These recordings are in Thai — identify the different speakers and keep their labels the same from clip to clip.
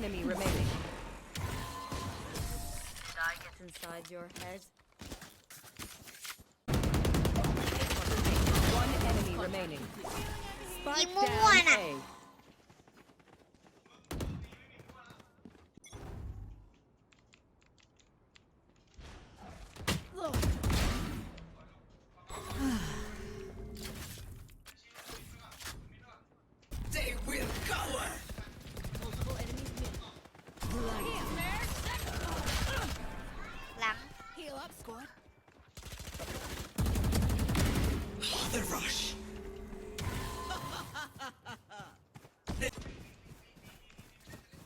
Speaker 1: remaining. Die gets inside your head. One enemy remaining. Spike
Speaker 2: ยิงมั่ว
Speaker 1: down
Speaker 2: น่ะ
Speaker 1: A.
Speaker 3: squad.
Speaker 4: The rush.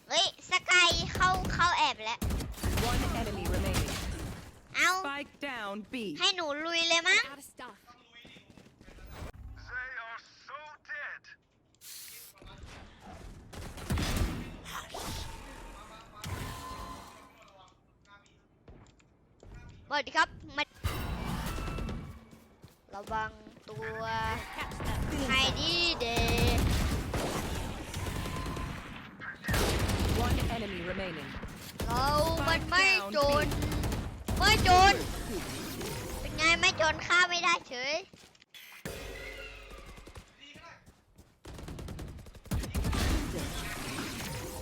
Speaker 2: เฮ้ยสกายเข้าเข้าแอบแล้ว
Speaker 1: One enemy remaining.
Speaker 2: เอา
Speaker 1: Spike down B.
Speaker 2: ให้หนูลุยเลยมั้ง
Speaker 3: Out of stuff.
Speaker 2: สวัสดีครับมาระวังตัวให้ดีเด
Speaker 1: One enemy remaining.
Speaker 2: เรามันไม่จน ไม่จน เป็นไงไม่จนฆ่าไม่ได้เฉย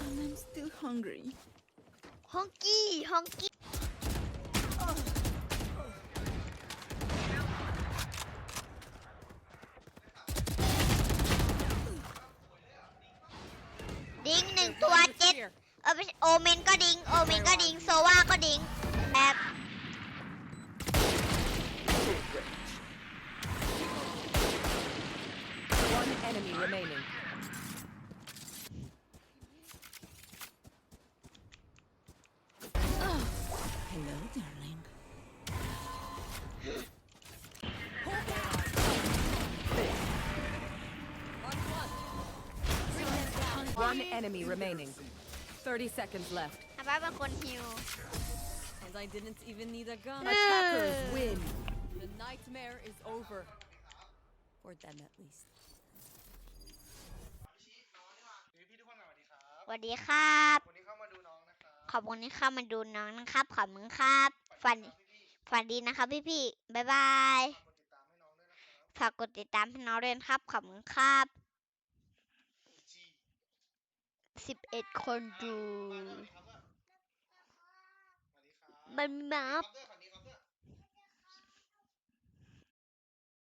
Speaker 3: I'm still hungry.
Speaker 2: ฮองกี้ฮองกี้ ดิ้งหนึ่งตัวเจ็ดเออไม่ใช่โอเมนก็ดิ้งโอเมนก็ดิ้งโซวาก็ดิ้งแบบ
Speaker 1: One enemy remaining.
Speaker 3: Hello, darling.
Speaker 1: One enemy remaining. 30 seconds left.
Speaker 2: อาบ้าเป็นคนฮิว
Speaker 1: And I didn't even need a gun.
Speaker 2: Yeah.
Speaker 1: Attackers win. The nightmare is over. For them at least.
Speaker 4: พี่ทุกคนสวัสดีครับ
Speaker 2: สวัสดีครับ
Speaker 4: วันนี้เข้ามาดูน้องนะครับ
Speaker 2: ขอบคุณที่เข้ามาดูน้องนะครับ ขอบคุณครับ ฝันฝันดีนะครับพี่พี่ๆบ๊ายบาย
Speaker 4: กดติดตามให้น้องด้วยนะครับ
Speaker 2: ฝากกดติดตามให้น้องด้วยนะครับ ขอบคุณครับ
Speaker 4: จี สิบเอ็ดคนดู
Speaker 2: มันมา